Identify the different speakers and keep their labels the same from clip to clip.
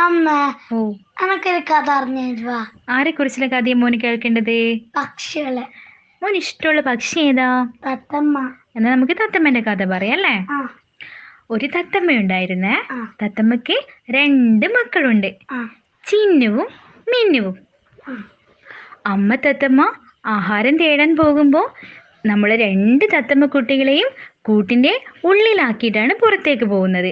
Speaker 1: അമ്മ കഥ
Speaker 2: ആരെ കുറിച്ചുള്ള കഥയെ മോന് കേൾക്കേണ്ടത്?
Speaker 1: പക്ഷികളെ.
Speaker 2: മോന് ഇഷ്ടമുള്ള പക്ഷി ഏതാ?
Speaker 1: തത്തമ്മ.
Speaker 2: എന്നാ നമുക്ക് തത്തമ്മന്റെ കഥ
Speaker 1: പറയാല്ലേ
Speaker 2: ഒരു തത്തമ്മ
Speaker 1: ഉണ്ടായിരുന്നേ.
Speaker 2: തത്തമ്മക്ക് രണ്ട് മക്കളുണ്ട്. ചിന്നുവും മിന്നുവും. അമ്മ തത്തമ്മ ആഹാരം തേടാൻ പോകുമ്പോൾ നമ്മൾ രണ്ട് തത്തമ്മ കുട്ടികളെയും കൂട്ടിന്റെ ഉള്ളിലാക്കിയിട്ടാണ് പുറത്തേക്ക് പോകുന്നത്.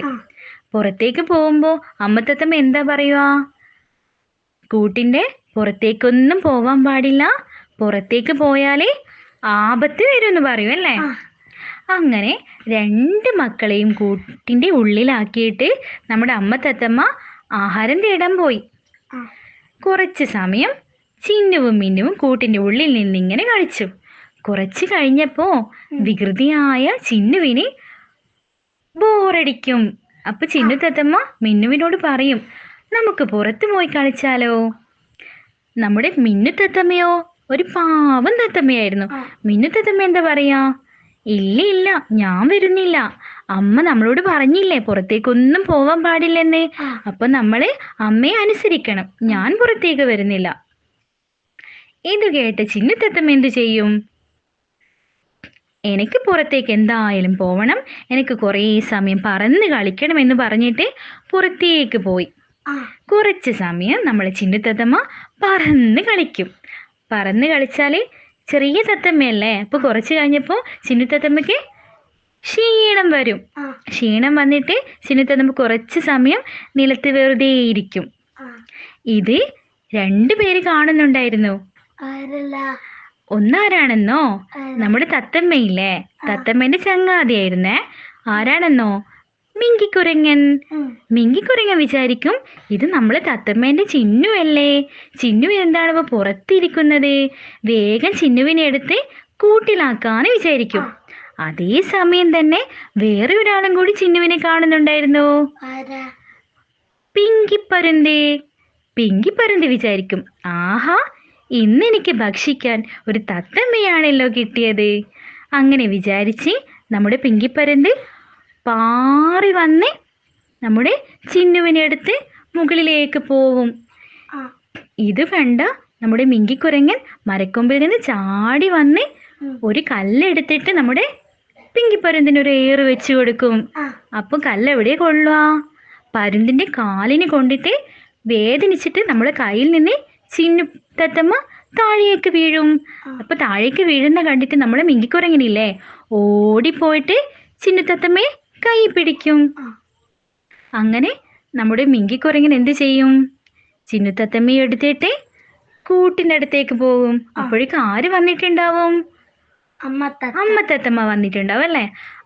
Speaker 2: പുറത്തേക്ക് പോകുമ്പോൾ അമ്മത്തത്തമ്മ എന്താ പറയുക കൂട്ടിന്റെ പുറത്തേക്കൊന്നും പോവാൻ പാടില്ല. പുറത്തേക്ക് പോയാലേ ആപത്ത് വരുമെന്ന് പറയും അല്ലേ? അങ്ങനെ രണ്ട് മക്കളെയും കൂട്ടിന്റെ ഉള്ളിലാക്കിയിട്ട് നമ്മുടെ അമ്മ തത്തമ്മ ആഹാരം തേടാൻ പോയി. കുറച്ച് സമയം ചിന്നുവും മിന്നുവും കൂട്ടിന്റെ ഉള്ളിൽ നിന്നിങ്ങനെ കഴിച്ചു കുറച്ച് കഴിഞ്ഞപ്പോ വികൃതിയായ ചിന്നുവിന് ബോറടിക്കും. അപ്പൊ ചിന്നു തത്തമ്മ മിന്നുവിനോട് പറയും നമുക്ക് പുറത്തു പോയി കളിച്ചാലോ? നമ്മുടെ മിന്നു തത്തമ്മയോ? ഒരു പാവം തത്തമ്മയായിരുന്നു. മിന്നു തത്തമ്മ എന്താ പറയാ? ഇല്ല ഇല്ല ഞാൻ വരുന്നില്ല. അമ്മ നമ്മളോട് പറഞ്ഞില്ലേ പുറത്തേക്കൊന്നും പോവാൻ പാടില്ലെന്നേ. അപ്പൊ നമ്മൾ അമ്മയെ അനുസരിക്കണം. ഞാൻ പുറത്തേക്ക് വരുന്നില്ല. ഇത് കേട്ട് ചിന്നത്തത്തമ്മ എന്തു ചെയ്യും? എനിക്ക് പുറത്തേക്ക് എന്തായാലും പോവണം. എനിക്ക് കുറേ സമയം പറന്ന് കളിക്കണം എന്ന് പറഞ്ഞിട്ട് പുറത്തേക്ക് പോയി. കുറച്ച് സമയം നമ്മൾ ചിന്നത്തത്തമ്മ പറന്ന് കളിക്കും. പറന്ന് കളിച്ചാൽ ചെറിയ തത്തമ്മയല്ലേ? അപ്പൊ കുറച്ച് കഴിഞ്ഞപ്പോ ചിന്നത്തത്തമ്മയ്ക്ക് ക്ഷീണം വരും. ക്ഷീണം വന്നിട്ട് ചിന്നത്തത്തമ്മ കുറച്ച് സമയം നിലത്ത് വെറുതെ ഇരിക്കും. ഇത് രണ്ടു പേര് കാണുന്നുണ്ടായിരുന്നു. ഒന്നാരാണെന്നോ? നമ്മുടെ തത്തമ്മയില്ലേ? തത്തമ്മേന്റെ ചങ്ങാതിയായിരുന്നേ. ആരാണെന്നോ? മിങ്കിക്കുരങ്ങൻ. മിങ്കിക്കുരങ്ങൻ വിചാരിക്കും ഇത് നമ്മൾ തത്തമ്മേന്റെ ചിന്നു അല്ലേ ചിന്നു എന്താണ് പുറത്തിരിക്കുന്നത്? വേഗം ചിന്നുവിനെ എടുത്ത് കൂട്ടിലാക്കാന്ന് വിചാരിക്കും. അതേ സമയം തന്നെ വേറെ ഒരാളും കൂടി ചിന്നുവിനെ കാണുന്നുണ്ടായിരുന്നു. പിങ്കിപ്പരുന്ത്. പിങ്കിപ്പരുന്ത് വിചാരിക്കും. ആഹാ ഇന്ന് എനിക്ക് ഭക്ഷിക്കാൻ ഒരു തത്തമ്മയാണല്ലോ കിട്ടിയത്. അങ്ങനെ വിചാരിച്ച് നമ്മുടെ പിങ്കിപ്പരന്ത് പാറി വന്ന് നമ്മുടെ ചിന്നുവിനെ എടുത്ത് മുകളിലേക്ക് പോവും. ഇത് കണ്ട നമ്മുടെ മിങ്കിക്കുരങ്ങൻ മരക്കൊമ്പിൽ നിന്ന് ചാടി വന്ന് ഒരു കല്ലെടുത്തിട്ട് നമ്മുടെ പിങ്കിപ്പരുന്തിന് ഒരു ഏറ് വെച്ച് കൊടുക്കും. അപ്പൊ കല്ല് എവിടെ കൊള്ളുക? പരുന്തിന്റെ കാലിന് കൊണ്ടിട്ട് വേദനിച്ചിട്ട് നമ്മുടെ കയ്യിൽ നിന്ന് ചിന്നു തത്തമ്മ താഴേക്ക് വീഴും. അപ്പൊ താഴേക്ക് വീഴുന്ന കണ്ടിട്ട് നമ്മളെ മിങ്കിക്കുരങ്ങനില്ലേ? ഓടിപ്പോയിട്ട് ചിന്നു തത്തമ്മയെ കൈ പിടിക്കും. അങ്ങനെ നമ്മുടെ മിങ്കിക്കുരങ്ങൻ എന്ത് ചെയ്യും? ചിന്നു തത്തമ്മയെ എടുത്തിട്ട് കൂട്ടിന്റെ അടുത്തേക്ക് പോകും അപ്പോഴേക്കും ആര് വന്നിട്ടുണ്ടാവും?
Speaker 1: അമ്മ തത്ത
Speaker 2: അമ്മ തത്തമ്മ വന്നിട്ടുണ്ടാവും അല്ലേ?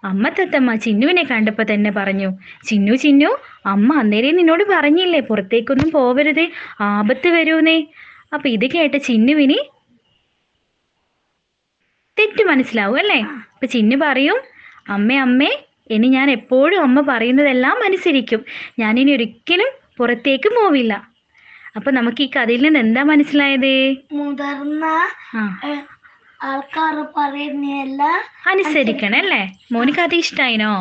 Speaker 2: അമ്മ തത്തമ്മ ചിന്നുവിനെ കണ്ടപ്പോ തന്നെ പറഞ്ഞു ചിന്നു ചിന്നു അമ്മ അന്നേരം നിന്നോട് പറഞ്ഞില്ലേ പുറത്തേക്കൊന്നും പോവരുത് ആപത്ത് വരൂന്നേ. അപ്പൊ ഇത് കേട്ട ചിന്നുവിന് തെറ്റ് മനസ്സിലാവും അല്ലേ? അപ്പൊ ചിന്നു പറയും അമ്മേ അമ്മേ ഇനി ഞാൻ എപ്പോഴും അമ്മ പറയുന്നതെല്ലാം അനുസരിക്കും. ഞാനിനി ഒരിക്കലും പുറത്തേക്ക് പോവില്ല. അപ്പൊ നമുക്ക് ഈ കഥയിൽ നിന്ന് എന്താ മനസ്സിലായത്?
Speaker 1: മുതിർന്ന ആൾക്കാർ പറയുന്നതല്ല
Speaker 2: അനുസരിക്കണം അല്ലേ മോനിക്ക് അത് ഇഷ്ടായിനോ?